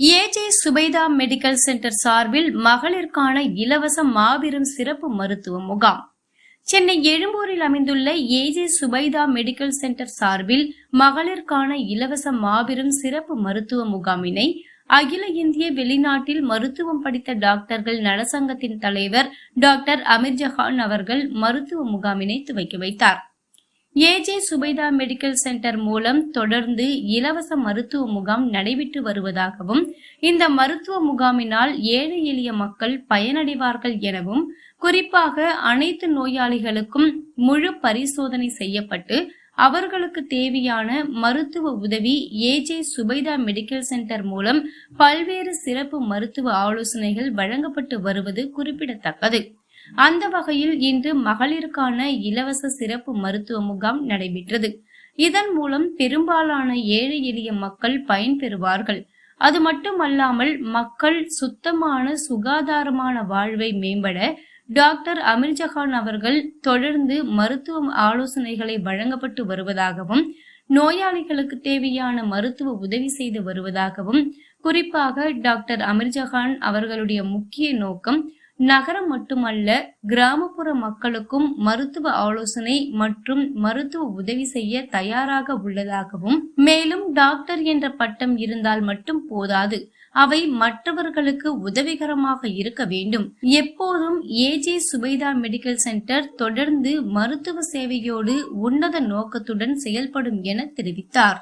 AJ Zubaida medical centre சார்பில் மகளிருக்கான இலவச மாபெரும் சிறப்பு மருத்துவ முகாம். சென்னை எழும்பூரில் அமைந்துள்ள ஏஜே சுபைதா மெடிக்கல் சென்டர் சார்பில் மகளிருக்கான இலவச மாபெரும் சிறப்பு மருத்துவ முகாமினை அகில இந்திய வெளிநாட்டில் மருத்துவம் படித்த டாக்டர்கள் நலசங்கத்தின் தலைவர் டாக்டர் அமீர்ஜஹான் அவர்கள் மருத்துவ முகாமினை துவக்கி வைத்தார். ஏஜே சுபைதா மெடிக்கல் சென்டர் மூலம் தொடர்ந்து இலவச மருத்துவ முகாம் நடைபெற்று வருவதாகவும் இந்த மருத்துவ முகாமினால் ஏழை எளிய மக்கள் பயனடைவார்கள் எனவும் குறிப்பாக அனைத்து நோயாளிகளுக்கும் முழு பரிசோதனை செய்யப்பட்டு அவர்களுக்கு தேவையான மருத்துவ உதவி ஏஜே சுபைதா மெடிக்கல் சென்டர் மூலம் பல்வேறு சிறப்பு மருத்துவ ஆலோசனைகள் வழங்கப்பட்டு வருவது குறிப்பிடத்தக்கது. அந்த வகையில் இன்று மகளிருக்கான இலவச சிறப்பு மருத்துவ முகாம் நடைபெற்றது. இதன் மூலம் பெரும்பாலான ஏழை எளிய மக்கள் பயன்பெறுவார்கள். அது மட்டுமல்லாமல் மக்கள் சுத்தமான சுகாதாரமான வாழ்வை மேம்பட டாக்டர் அமீர்ஜஹான் அவர்கள் தொடர்ந்து மருத்துவ ஆலோசனைகளை வழங்கப்பட்டு வருவதாகவும் நோயாளிகளுக்கு தேவையான மருத்துவ உதவி செய்து வருவதாகவும் குறிப்பாக டாக்டர் அமீர்ஜஹான் அவர்களுடைய முக்கிய நோக்கம் நகரம் மட்டுமல்ல கிராமப்புற மக்களுக்கும் மருத்துவ ஆலோசனை மற்றும் மருத்துவ உதவி செய்ய தயாராக உள்ளதாகவும் மேலும் டாக்டர் என்ற பட்டம் இருந்தால் மட்டும் போதாது. அவை மற்றவர்களுக்கு உதவிகரமாக இருக்க வேண்டும். எப்போதும் ஏஜே சுபைதா மெடிக்கல் சென்டர் தொடர்ந்து மருத்துவ சேவையோடு உன்னத நோக்கத்துடன் செயல்படும் என தெரிவித்தார்.